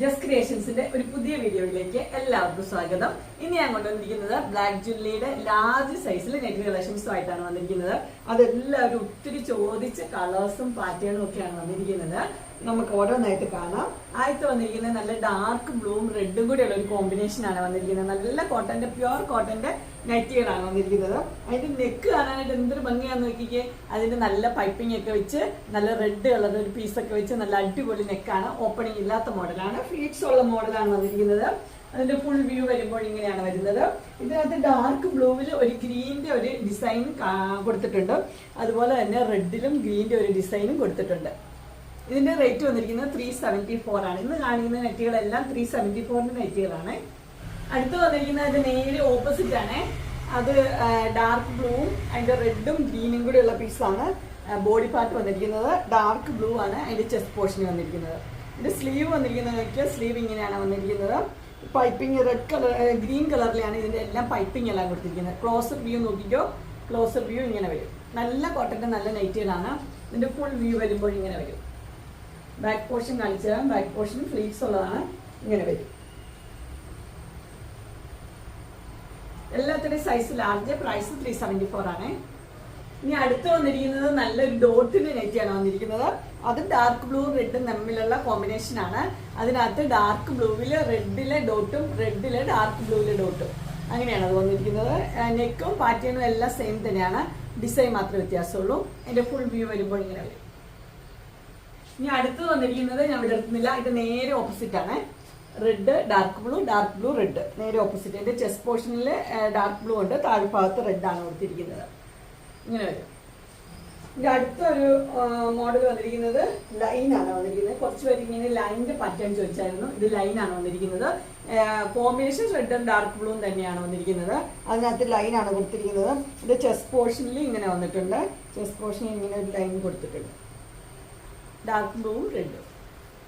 Just ക്രിയേഷൻസിന്റെ ഒരു പുതിയ വീഡിയോയിലേക്ക് എല്ലാവർക്കും സ്വാഗതം. ഇനി ഞാൻ കൊണ്ടുവന്നിരിക്കുന്നത് ബ്ലാക്ക് ജുല്ലിയുടെ ലാർജ് സൈസിൽ നെറ്റ് കളക്ഷൻസും ആയിട്ടാണ് വന്നിരിക്കുന്നത്. അതെല്ലാവരും ഒത്തിരി ചോദിച്ച കളേഴ്സും പാറ്റേണും ഒക്കെയാണ് വന്നിരിക്കുന്നത്. നമുക്ക് ഓരോന്നായിട്ട് കാണാം. ആദ്യത്തെ വന്നിരിക്കുന്നത് നല്ല ഡാർക്ക് ബ്ലൂവും റെഡും ഉള്ള ഒരു കോമ്പിനേഷൻ ആണ് വന്നിരിക്കുന്നത്. നല്ല കോട്ടന്റെ പ്യുവർ കോട്ടന്റെ നൈറ്റികളാണ് വന്നിരിക്കുന്നത്. അതിന്റെ നെക്ക് കാണാനായിട്ട് എന്തൊരു ഭംഗിയാന്ന് നോക്കിക്കേ. അതിന്റെ നല്ല പൈപ്പിംഗ് ഒക്കെ വെച്ച് നല്ല റെഡ് കളർ ഒരു പീസൊക്കെ വെച്ച് നല്ല അടിപൊളി നെക്കാണ് ഓപ്പണിംഗ് ഇല്ലാത്ത മോഡലാണ് ഫീറ്റ്സ് ഉള്ള മോഡലാണ് വന്നിരിക്കുന്നത്. അതിന്റെ ഫുൾ വ്യൂ വരുമ്പോൾ ഇങ്ങനെയാണ് വരുന്നത്. ഇതിനകത്ത് ഡാർക്ക് ബ്ലൂവിൽ ഒരു ഗ്രീനിന്റെ ഒരു ഡിസൈൻ കൊടുത്തിട്ടുണ്ട്. അതുപോലെ തന്നെ റെഡിലും ഗ്രീനിന്റെ ഒരു ഡിസൈനും കൊടുത്തിട്ടുണ്ട്. ഇതിന്റെ റേറ്റ് വന്നിരിക്കുന്നത് ത്രീ സെവന്റി ഫോർ ആണ്. ഇന്ന് കാണിക്കുന്ന നെറ്റുകളെല്ലാം ത്രീ സെവന്റി ഫോറിന്റെ നെറ്റുകളാണ്. അടുത്ത് വന്നിരിക്കുന്നത് അതിന്റെ നേരെ ഓപ്പോസിറ്റ് ആണ്. അത് ഡാർക്ക് ബ്ലൂവും അതിന്റെ റെഡും ഗ്രീനും കൂടി ഉള്ള പീസാണ് ബോഡി പാർട്ട് വന്നിരിക്കുന്നത്. ഡാർക്ക് ബ്ലൂ ആണ് അതിന്റെ ചെസ്റ്റ് പോർഷൻ വന്നിരിക്കുന്നത്. ഇതിന്റെ സ്ലീവ് വന്നിരിക്കുന്നത് നോക്കിയാൽ സ്ലീവ് ഇങ്ങനെയാണ് വന്നിരിക്കുന്നത്. പൈപ്പിംഗ് റെഡ് കളർ ഗ്രീൻ കളറിലാണ് ഇതിന്റെ എല്ലാം പൈപ്പിംഗ് എല്ലാം കൊടുത്തിരിക്കുന്നത്. ക്ലോസർ വ്യൂ നോക്കിക്കോ. ക്ലോസർ വ്യൂ ഇങ്ങനെ വരും. നല്ല കോട്ടന്റെ നല്ല നൈറ്റുകളാണ് ഇതിന്റെ ഫുൾ വ്യൂ വരുമ്പോൾ ഇങ്ങനെ വരും. ബാക്ക് പോർഷൻ കാണിച്ചു ബാക്ക് പോർഷൻ ഫ്ലീറ്റ്സ് ഉള്ളതാണ് ഇങ്ങനെ വരും എല്ലാത്തിന്റെയും size large price three seventy four ആണ് ഇനി അടുത്ത് വന്നിരിക്കുന്നത് നല്ലൊരു ഡോട്ടിന്റെ നെറ്റിയാണ് വന്നിരിക്കുന്നത്. അത് ഡാർക്ക് ബ്ലൂ റെഡും തമ്മിലുള്ള കോമ്പിനേഷൻ ആണ്. അതിനകത്ത് ഡാർക്ക് ബ്ലൂവിൽ റെഡിലെ ഡോട്ടും റെഡിലെ ഡാർക്ക് ബ്ലൂവിലെ ഡോട്ടും അങ്ങനെയാണ് അത് വന്നിരിക്കുന്നത്. നെക്കും പാറ്റേണും എല്ലാം സെയിം തന്നെയാണ്. ഡിസൈൻ മാത്രമേ വ്യത്യാസമുള്ളൂ. എന്റെ ഫുൾ വ്യൂ വരുമ്പോൾ ഇങ്ങനെ വരും. ഇനി അടുത്ത് വന്നിരിക്കുന്നത് ഞാൻ വിടർത്തുന്നില്ല ഇത് നേരെ ഓപ്പോസിറ്റ് ആണ്. Red dark blue dark blue red നേരെ ഓപ്പോസിറ്റ് എന്റെ ചെസ്റ്റ് പോർഷനിൽ ഡാർക്ക് ബ്ലൂ ഉണ്ട്. താഴ്ഭാഗത്ത് റെഡ് ആണ് കൊടുത്തിരിക്കുന്നത്. ഇങ്ങനെ വരും. ഇനി അടുത്തൊരു മോഡൽ വന്നിരിക്കുന്നത് ലൈൻ ആണ് വന്നിരിക്കുന്നത്. കുറച്ച് പേര് ഇങ്ങനെ ലൈനിന്റെ പാറ്റേൺ ചോദിച്ചായിരുന്നു. ഇത് ലൈൻ ആണ് വന്നിരിക്കുന്നത്. കോമ്പിനേഷൻ റെഡും ഡാർക്ക് ബ്ലൂവും തന്നെയാണ് വന്നിരിക്കുന്നത്. അതിനകത്ത് ലൈൻ ആണ് കൊടുത്തിരിക്കുന്നത്. ഇത് ചെസ്റ്റ് പോർഷനിൽ ഇങ്ങനെ വന്നിട്ടുണ്ട്. ചെസ്റ്റ് പോർഷനിൽ ഇങ്ങനെ ഒരു ലൈൻ കൊടുത്തിട്ടുണ്ട്. ഡാർക്ക് ബ്ലൂവും റെഡും.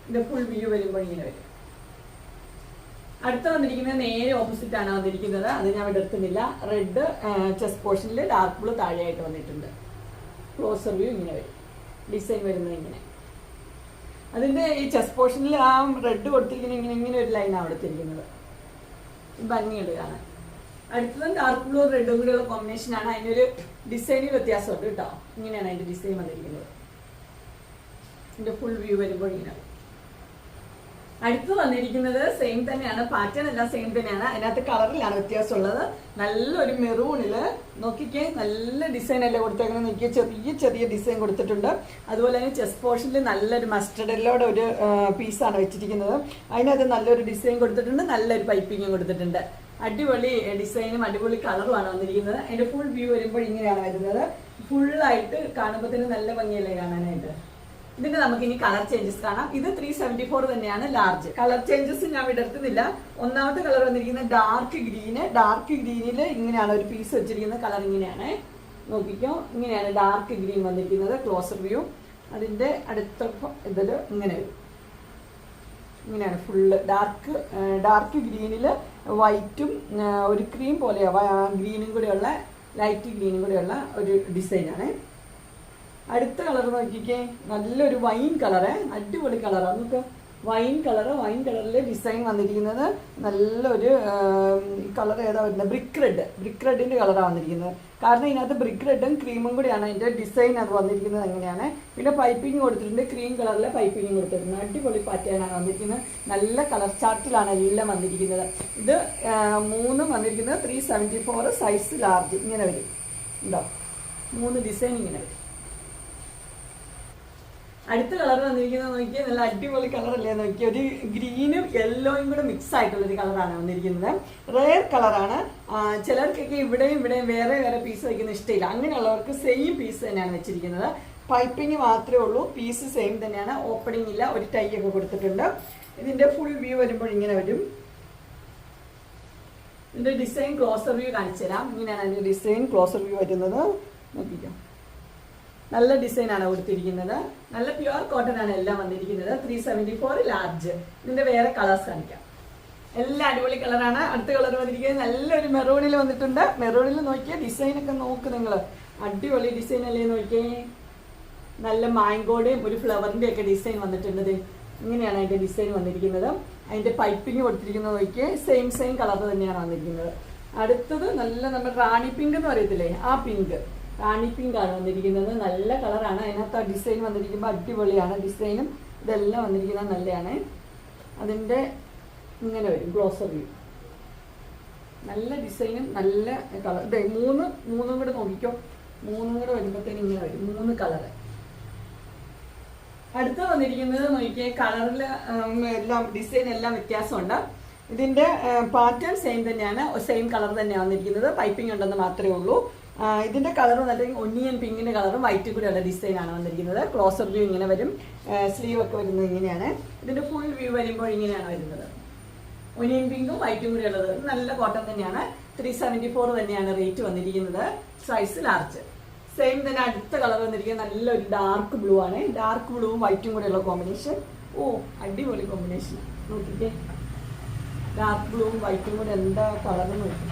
ഇതിന്റെ ഫുൾ വ്യൂ വരുമ്പോൾ ഇങ്ങനെ വരും. അടുത്ത വന്നിരിക്കുന്നത് നേരെ ഓപ്പോസിറ്റ് ആണ് വന്നിരിക്കുന്നത്. അത് ഞാൻ എടുക്കുന്നില്ല. റെഡ് ചെസ്റ്റ് പോർഷനിൽ ഡാർക്ക് ബ്ലൂ താഴെയായിട്ട് വന്നിട്ടുണ്ട്. ക്ലോസർ വ്യൂ ഇങ്ങനെ വരും. ഡിസൈൻ വരുന്നത് ഇങ്ങനെ. അതിന്റെ ഈ ചെസ്റ്റ് പോർഷനിൽ ആ റെഡ് കൊടുത്തിരിക്കുന്ന ഇങ്ങനെ ഇങ്ങനെ ഒരു ലൈനാണ് കൊടുത്തിരിക്കുന്നത് ഭംഗിയുണ്ട് കാണാൻ. അടുത്തത് ഡാർക്ക് ബ്ലൂ റെഡും കൂടെയുള്ള കോമ്പിനേഷൻ ആണ്. അതിനൊരു ഡിസൈനിൽ വ്യത്യാസമുണ്ട് കേട്ടോ. ഇങ്ങനെയാണ് അതിന്റെ ഡിസൈൻ വന്നിരിക്കുന്നത്. ഇതിന്റെ ഫുൾ വ്യൂ വരുമ്പോൾ ഇങ്ങനെ. അടുത്ത് വന്നിരിക്കുന്നത് സെയിം തന്നെയാണ്. പാറ്റേൺ എല്ലാം സെയിം തന്നെയാണ്. അതിനകത്ത് കളറിലാണ് വ്യത്യാസമുള്ളത്. നല്ലൊരു മെറൂണിൽ നോക്കിക്കേ നല്ല ഡിസൈൻ അല്ലേ കൊടുത്തേക്കുന്നത്. നോക്കിയ ചെറിയ ചെറിയ ഡിസൈൻ കൊടുത്തിട്ടുണ്ട്. അതുപോലെ തന്നെ ചെസ്റ്റ് പോർഷനിൽ നല്ലൊരു മസ്റ്റർഡിലോടെ ഒരു പീസാണ് വെച്ചിരിക്കുന്നത്. അതിനകത്ത് നല്ലൊരു ഡിസൈൻ കൊടുത്തിട്ടുണ്ട്. നല്ലൊരു പൈപ്പിങ്ങും കൊടുത്തിട്ടുണ്ട്. അടിപൊളി ഡിസൈനും അടിപൊളി കളറുമാണ് വന്നിരിക്കുന്നത്. അതിന്റെ ഫുൾ വ്യൂ വരുമ്പോൾ ഇങ്ങനെയാണ് വരുന്നത്. ഫുള്ളായിട്ട് കാണുമ്പോൾ തന്നെ നല്ല ഭംഗിയല്ലേ കാണാനായിട്ട്? ഇതിന്റെ നമുക്ക് ഇനി കളർ ചേഞ്ചസ് കാണാം. ഇത് ത്രീ സെവന്റി ഫോർ തന്നെയാണ് ലാർജ് കളർ ചേഞ്ചസ് ഞാൻ വിടർത്തുന്നില്ല. ഒന്നാമത്തെ കളർ വന്നിരിക്കുന്നത് ഡാർക്ക് ഗ്രീന് ഡാർക്ക് ഗ്രീനിൽ ഇങ്ങനെയാണ് ഒരു പീസ് വെച്ചിരിക്കുന്ന കളർ ഇങ്ങനെയാണ്. നോക്കിക്കോ ഇങ്ങനെയാണ് ഡാർക്ക് ഗ്രീൻ വന്നിരിക്കുന്നത്. ക്ലോസർ വ്യൂ അതിന്റെ അടുത്ത ഇതിൽ ഇങ്ങനെ ഇങ്ങനെയാണ് ഫുള്ള് ഡാർക്ക് ഡാർക്ക് ഗ്രീനിൽ വൈറ്റും ഒരു ക്രീം പോലെയാ ഗ്രീനും കൂടെയുള്ള ലൈറ്റ് ഗ്രീനും കൂടെയുള്ള ഒരു ഡിസൈനാണ് അടുത്ത കളർ നോക്കിക്കേ. നല്ലൊരു വൈൻ കളറ്. അടിപൊളി കളറാണ് നമുക്ക് വൈൻ കളറ് വൈൻ കളറിൽ ഡിസൈൻ വന്നിരിക്കുന്നത്. നല്ലൊരു കളർ ഏതാ വരുന്നത്? Brick red. ബ്രിക്ക് റെഡിന്റെ കളറാണ് വന്നിരിക്കുന്നത്. കാരണം ഇതിനകത്ത് ബ്രിക്ക് റെഡും ക്രീമും കൂടിയാണ് അതിന്റെ ഡിസൈൻ അത് വന്നിരിക്കുന്നത് അങ്ങനെയാണ് പിന്നെ പൈപ്പിംഗ് കൊടുത്തിട്ടുണ്ട്. ക്രീം കളറിലെ പൈപ്പിംഗ് കൊടുത്തിട്ടുണ്ട്. അടിപൊളി പാറ്റേണാണ് വന്നിരിക്കുന്നത്. നല്ല കളർ ചാർട്ടിലാണ് എല്ലാം വന്നിരിക്കുന്നത്. ഇത് മൂന്നും വന്നിരിക്കുന്നത് ത്രീ സൈസ് ലാർജ് ഇങ്ങനെ വരും. ഉണ്ടോ? മൂന്ന് ഡിസൈൻ ഇങ്ങനെ വരും. അടുത്ത കളർ വന്നിരിക്കുന്നത് നോക്കിയാൽ നല്ല അടിപൊളി കളർ അല്ലേ നോക്കിയാൽ ഒരു ഗ്രീനും യെല്ലോയും കൂടെ മിക്സ് ആയിട്ടുള്ള ഒരു കളറാണ് വന്നിരിക്കുന്നത്. റെയർ കളറാണ് ചിലർക്കൊക്കെ ഇവിടെയും ഇവിടെയും വേറെ വേറെ പീസ് വയ്ക്കുന്ന ഇഷ്ടമില്ല. അങ്ങനെയുള്ളവർക്ക് സെയിം പീസ് തന്നെയാണ് വെച്ചിരിക്കുന്നത്. പൈപ്പിംഗ് മാത്രമേ ഉള്ളൂ. പീസ് സെയിം തന്നെയാണ്. ഓപ്പണിംഗ് ഇല്ല. ഒരു ടൈ ഒക്കെ കൊടുത്തിട്ടുണ്ട്. ഇതിന്റെ ഫുൾ വ്യൂ വരുമ്പോൾ ഇങ്ങനെ വരും. ഇതിന്റെ ഡിസൈൻ ക്ലോസർ വ്യൂ കാണിച്ചു തരാം ഇങ്ങനെയാണ് അതിന്റെ ഡിസൈൻ ക്ലോസർ വ്യൂ വരുന്നത്. നോക്കിക്കാം. നല്ല ഡിസൈൻ ആണ് കൊടുത്തിരിക്കുന്നത്. നല്ല പ്യുവർ കോട്ടൺ ആണ് എല്ലാം വന്നിരിക്കുന്നത്. ത്രീ സെവന്റി ഫോർ ലാർജ് ഇതിന്റെ വേറെ കളേഴ്സ് കാണിക്കാം. എല്ലാം അടിപൊളി കളറാണ് അടുത്ത കളർ വന്നിരിക്കുന്നത് നല്ലൊരു മെറൂണിൽ വന്നിട്ടുണ്ട്. മെറൂണിൽ നോക്കിയാൽ ഡിസൈൻ ഒക്കെ നോക്ക് നിങ്ങൾ അടിപൊളി ഡിസൈൻ അല്ലേ നോക്കിയേ? നല്ല മാങ്കോടെയും ഒരു ഫ്ലവറിന്റെ ഒക്കെ ഡിസൈൻ വന്നിട്ടുണ്ട്. ഇങ്ങനെയാണ് അതിന്റെ ഡിസൈൻ വന്നിരിക്കുന്നത്. അതിന്റെ പൈപ്പിംഗ് കൊടുത്തിരിക്കുന്നത് നോക്കിയേ. സെയിം സെയിം കളർ തന്നെയാണ് വന്നിരിക്കുന്നത്. അടുത്തത് നല്ല നമ്മൾ റാണി പിങ്ക് എന്ന് പറയത്തില്ലേ? ആ പിങ്ക് റാണി പിങ്ക് ആണ് വന്നിരിക്കുന്നത്. നല്ല കളറാണ്. അതിനകത്ത് ആ ഡിസൈൻ വന്നിരിക്കുമ്പോൾ അടിപൊളിയാണ്. ഡിസൈനും ഇതെല്ലാം വന്നിരിക്കുന്നത് നല്ലതാണ് അതിന്റെ ഇങ്ങനെ വരും ഗ്ലോസർ വ്യൂ. നല്ല ഡിസൈനും നല്ല കളർ. ഇതേ മൂന്ന് മൂന്നും കൂടെ നോക്കിക്കോ. മൂന്നും കൂടെ വരുമ്പോഴത്തേനും ഇങ്ങനെ വരും. മൂന്ന് കളറ്. അടുത്ത് വന്നിരിക്കുന്നത് നോക്കിയാൽ കളറിൽ എല്ലാം ഡിസൈൻ എല്ലാം വ്യത്യാസമുണ്ട്. ഇതിന്റെ പാറ്റേൺ സെയിം തന്നെയാണ്. സെയിം കളർ തന്നെയാണ് വന്നിരിക്കുന്നത്. പൈപ്പിംഗ് ഉണ്ടെന്ന് മാത്രമേ ഉള്ളൂ. ഇതിന്റെ കളർ നല്ല ഒന്നിയൻ പിങ്കിന്റെ കളറും വൈറ്റും കൂടെയുള്ള ഡിസൈൻ ആണ് വന്നിരിക്കുന്നത്. ക്ലോസർ വ്യൂ ഇങ്ങനെ വരും. സ്ലീവ് ഒക്കെ വരുന്നത് ഇങ്ങനെയാണ്. ഇതിന്റെ ഫുൾ വ്യൂ വരുമ്പോൾ ഇങ്ങനെയാണ് വരുന്നത്. ഒനിയൻ പിങ്കും വൈറ്റും കൂടി ഉള്ളത്. നല്ല കോട്ടൺ തന്നെയാണ്. ത്രീ സെവന്റി ഫോർ തന്നെയാണ് റേറ്റ് വന്നിരിക്കുന്നത്. സൈസ് ലാർജ് സെയിം തന്നെ അടുത്ത കളർ വന്നിരിക്കുന്നത്. നല്ലൊരു ഡാർക്ക് ബ്ലൂ ആണ്. ഡാർക്ക് ബ്ലൂവും വൈറ്റും കൂടെ ഉള്ള കോമ്പിനേഷൻ ഓ അടിപൊളി കോമ്പിനേഷൻ നോക്കിക്കേ. ഡാർക്ക് ബ്ലൂവും വൈറ്റും കൂടെ എന്താ കളർ നോക്കി.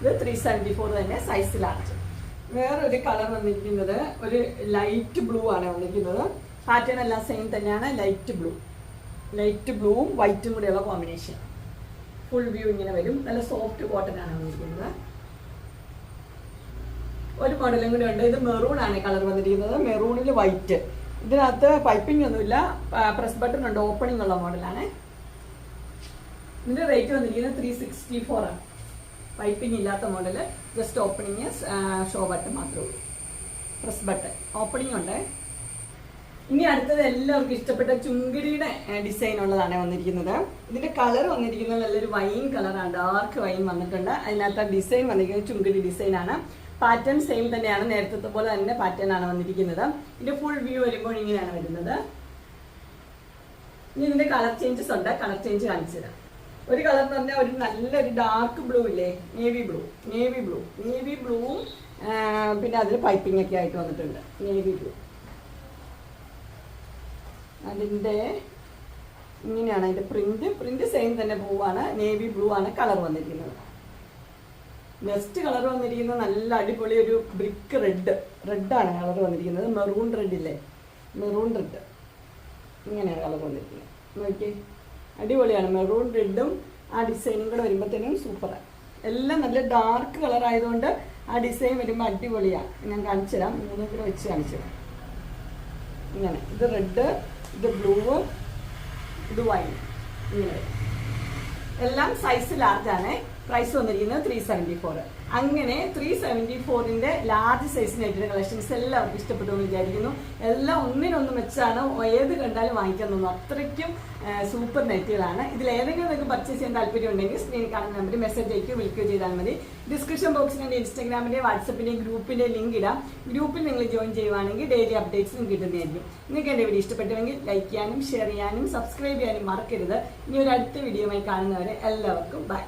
ഇത് ത്രീ സെവന്റി ഫോർ തന്നെ സൈസ് ലാർജ് വേറൊരു കളർ വന്നിരിക്കുന്നത് ഒരു ലൈറ്റ് ബ്ലൂ ആണ് വന്നിരിക്കുന്നത്. പാറ്റേൺ എല്ലാം സെയിം തന്നെയാണ് ലൈറ്റ് ബ്ലൂ ലൈറ്റ് ബ്ലൂവും വൈറ്റും കൂടെയുള്ള കോമ്പിനേഷൻ ഫുൾ വ്യൂ ഇങ്ങനെ വരും. നല്ല സോഫ്റ്റ് കോട്ടൺ ആണ് വന്നിരിക്കുന്നത്. ഒരു മോഡലും കൂടി ഉണ്ട്. ഇത് മെറൂൺ ആണ് കളർ വന്നിരിക്കുന്നത്. മെറൂണിൽ വൈറ്റ് ഇതിനകത്ത് പൈപ്പിംഗ് ഒന്നുമില്ല. പ്രസ് ബട്ടൺ ഉണ്ട്. ഓപ്പണിംഗ് ഉള്ള മോഡലാണ് ഇതിന്റെ റേറ്റ് വന്നിരിക്കുന്നത് ത്രീ സിക്സ്റ്റി ഫോർ ആണ്. പൈപ്പിംഗ് ഇല്ലാത്ത model just opening show button മാത്രമേ ഉള്ളൂ. പ്രസ് ബട്ടൺ ഓപ്പണിംഗ് ഉണ്ട്. ഇനി അടുത്തത് എല്ലാവർക്കും ഇഷ്ടപ്പെട്ട ചുങ്കിടിയുടെ ഡിസൈൻ ഉള്ളതാണ് വന്നിരിക്കുന്നത്. ഇതിന്റെ കളർ വന്നിരിക്കുന്നത് നല്ലൊരു വൈൻ കളറാണ് ഡാർക്ക് വൈൻ വന്നിട്ടുണ്ട്. അതിനകത്ത് ഡിസൈൻ വന്നിരിക്കുന്നത് ചുങ്കിടി ഡിസൈൻ ആണ്. പാറ്റേൺ സെയിം തന്നെയാണ്. നേരത്തെ പോലെ തന്നെ പാറ്റേൺ ആണ് വന്നിരിക്കുന്നത്. ഇതിന്റെ ഫുൾ വ്യൂ വരുമ്പോൾ ഇങ്ങനെയാണ് വരുന്നത്. ഇനി ഇതിന്റെ കളർ ചേഞ്ചസ് ഉണ്ട്. കളർ ചേഞ്ച് കാണിച്ചു തരാം ഒരു കളർ എന്ന് പറഞ്ഞാൽ ഒരു നല്ലൊരു ഡാർക്ക് ബ്ലൂ ഇല്ലേ? Navy blue navy blue navy ബ്ലൂവും പിന്നെ അതിൽ പൈപ്പിംഗ് ഒക്കെ ആയിട്ട് വന്നിട്ടുണ്ട്. നേവി ബ്ലൂ അതിന്റെ ഇങ്ങനെയാണ് അതിന്റെ പ്രിന്റ് പ്രിന്റ് സെയിം തന്നെ പൂവാണ്. നേവി ബ്ലൂ ആണ് കളർ വന്നിരിക്കുന്നത്. നെക്സ്റ്റ് കളർ വന്നിരിക്കുന്നത് നല്ല അടിപൊളി ഒരു ബ്രിക്ക് റെഡ് റെഡാണ് കളർ വന്നിരിക്കുന്നത്. മെറൂൺ റെഡ് ഇല്ലേ? മെറൂൺ റെഡ് ഇങ്ങനെയാണ് കളർ വന്നിരിക്കുന്നത്. നോക്കി അടിപൊളിയാണ്. മെറൂൺ റെഡും ആ ഡിസൈനും കൂടെ വരുമ്പോഴത്തേനും സൂപ്പറാണ് എല്ലാം നല്ല ഡാർക്ക് കളർ ആയതുകൊണ്ട് ആ ഡിസൈൻ വരുമ്പോൾ അടിപൊളിയാണ് ഞാൻ കാണിച്ചു തരാം മൂന്നും കൂടെ വെച്ച് കാണിച്ചു തരാം ഇങ്ങനെ. ഇത് റെഡ് ഇത് ബ്ലൂ ഇത് വൈറ്റ് ഇങ്ങനെ. എല്ലാം സൈസ് ലാർജ് ആണ്. പ്രൈസ് വന്നിരിക്കുന്നത് ത്രീ സെവന്റി ഫോർ അങ്ങനെ ത്രീ സെവന്റി ഫോറിന്റെ ലാർജ് സൈസ് കളക്ഷൻസ് എല്ലാവർക്കും ഇഷ്ടപ്പെട്ടു എന്ന് വിചാരിക്കുന്നു. എല്ലാം ഒന്നിനൊന്നും വെച്ചാണ് ഏത് കണ്ടാലും വാങ്ങിക്കാൻ തോന്നുന്നു അത്രയ്ക്കും സൂപ്പർ നെറ്റുകളാണ് ഇതിൽ ഏതെങ്കിലും നിങ്ങൾക്ക് പർച്ചേസ് ചെയ്യാൻ താല്പര്യം ഉണ്ടെങ്കിൽ സ്ക്രീൻ കാണുന്ന നമ്പർ മെസ്സേജ് അയക്കുകയോ വിളിക്കുകയോ ചെയ്താൽ മതി. ഡിസ്ക്രിപ്ഷൻ ബോക്സിൽ എന്റെ ഇൻസ്റ്റാഗ്രാമിന്റെ വാട്സപ്പിന്റെ ഗ്രൂപ്പിന്റെ ലിങ്ക് ഇടാം. ഗ്രൂപ്പിൽ നിങ്ങൾ ജോയിൻ ചെയ്യുവാണെങ്കിൽ ഡെയിലി അപ്ഡേറ്റ്സും കിട്ടുന്നതായിരിക്കും. നിങ്ങൾക്ക് എന്റെ വീഡിയോ ഇഷ്ടപ്പെട്ടുവെങ്കിൽ ലൈക്ക് ചെയ്യാനും ഷെയർ ചെയ്യാനും സബ്സ്ക്രൈബ് ചെയ്യാനും മറക്കരുത്. ഇനി ഒരു അടുത്ത വീഡിയോയുമായി കാണുന്നവരെ എല്ലാവർക്കും ബൈ